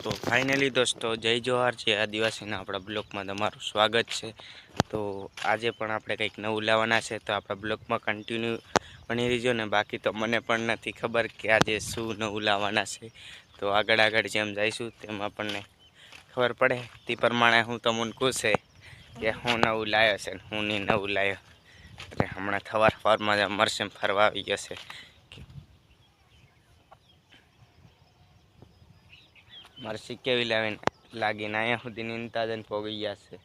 તો ફાઇનલી દોસ્તો, જય જોહાર છે આદિવાસીના આપણા બ્લોકમાં તમારું સ્વાગત છે. તો આજે પણ આપણે કંઈક નવું લાવવાના છે, તો આપણા બ્લોકમાં કન્ટિન્યુ બની રહીજો ને બાકી તો મને પણ નથી ખબર કે આજે શું નવું લાવવાના છે. તો આગળ આગળ જેમ જઈશું તેમ આપણને ખબર પડે. તે પ્રમાણે હું તમને પૂછે કે હું નવું લાવ્યો છે હું નહીં નવું લાવ્યો એટલે હમણાં થવાર ફરમાં મળશે ફરવા આવી જશે મરસી કેવી લાવીને લાગીને અહીંયા સુધી નિંતાજન પોગી ગયા છે.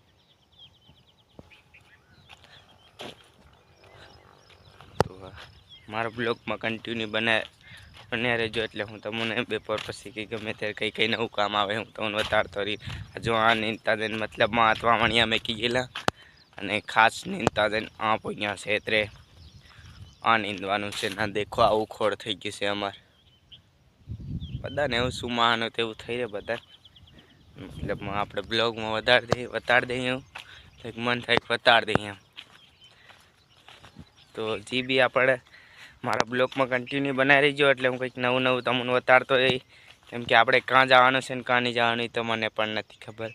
મારા બ્લોગમાં કન્ટિન્યુ બને બન્યા રહેજો એટલે હું તમને બપોર પછી કે ગમે ત્યારે કંઈ કંઈ નવું કામ આવે હું તમને બતાડતો રહી જો આ નિંતાજન મતલબ મહાત્મા વણિયા મેકી ગયેલા અને ખાસ નિંતાજન આ અહીંયા છે એટલે આ નીંદવાનું છે, ના દેખો, આવું ખોળ થઈ ગયું છે અમારે. બધાને એવું શું સુમાનું તેવું થઈ રહે બધા મતલબ આપણે બ્લોગમાં વધારી દઈએ, વતાડી દઈએ એવું. કંઈક મન થાય વતાડી દઈએ એમ. તો જે બી આપણે મારા બ્લોગમાં કન્ટિન્યુ બનાવી રહીજો, એટલે હું કંઈક નવું નવું તમને વતાડતો રહી. કેમ કે આપણે કાં જવાનું છે ને કાં નહીં જવાનું તો મને પણ નથી ખબર.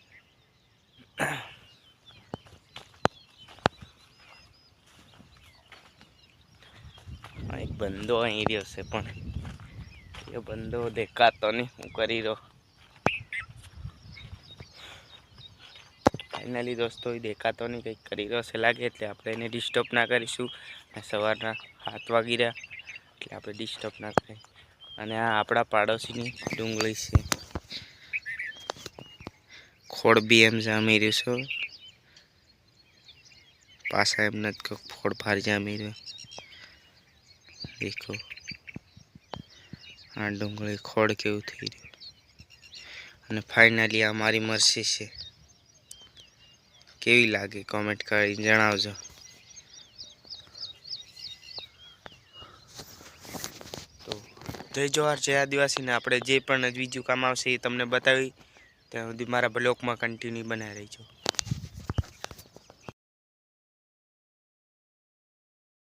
એક બંદો અહીં રહ્યો છે પણ. એ બંધો દેખાતો નહીં, હું કરી રહ્યો. ફાઇનલી દોસ્તો, એ દેખાતો નહીં, કંઈક કરી રહ્યો છે લાગે, એટલે આપણે એને ડિસ્ટર્બ ના કરીશું. અને સવારના હાથ વાગી રહ્યા, એટલે આપણે ડિસ્ટર્બ ના કરીએ. અને આ આપણા પાડોશીની ડુંગળી છે. ખોડ બી એમ જામી રહ્યું છે. પાછા એમ નથી ખોડ ફાર જામી રહ્યો. દેખો. આ ડુંગળી ખોડ કેવું થઈ રહ્યું. અને ફાઇનલી આ મારી મરસી છે. કેવી લાગે કોમેન્ટ કરીને જણાવજો. તો જય જોહાર જય આદિવાસીને આપણે જે પણ બીજું કામ આવશે એ તમને બતાવી ત્યાં સુધી મારા બ્લોકમાં કન્ટિન્યુ બનાવી રહીજો.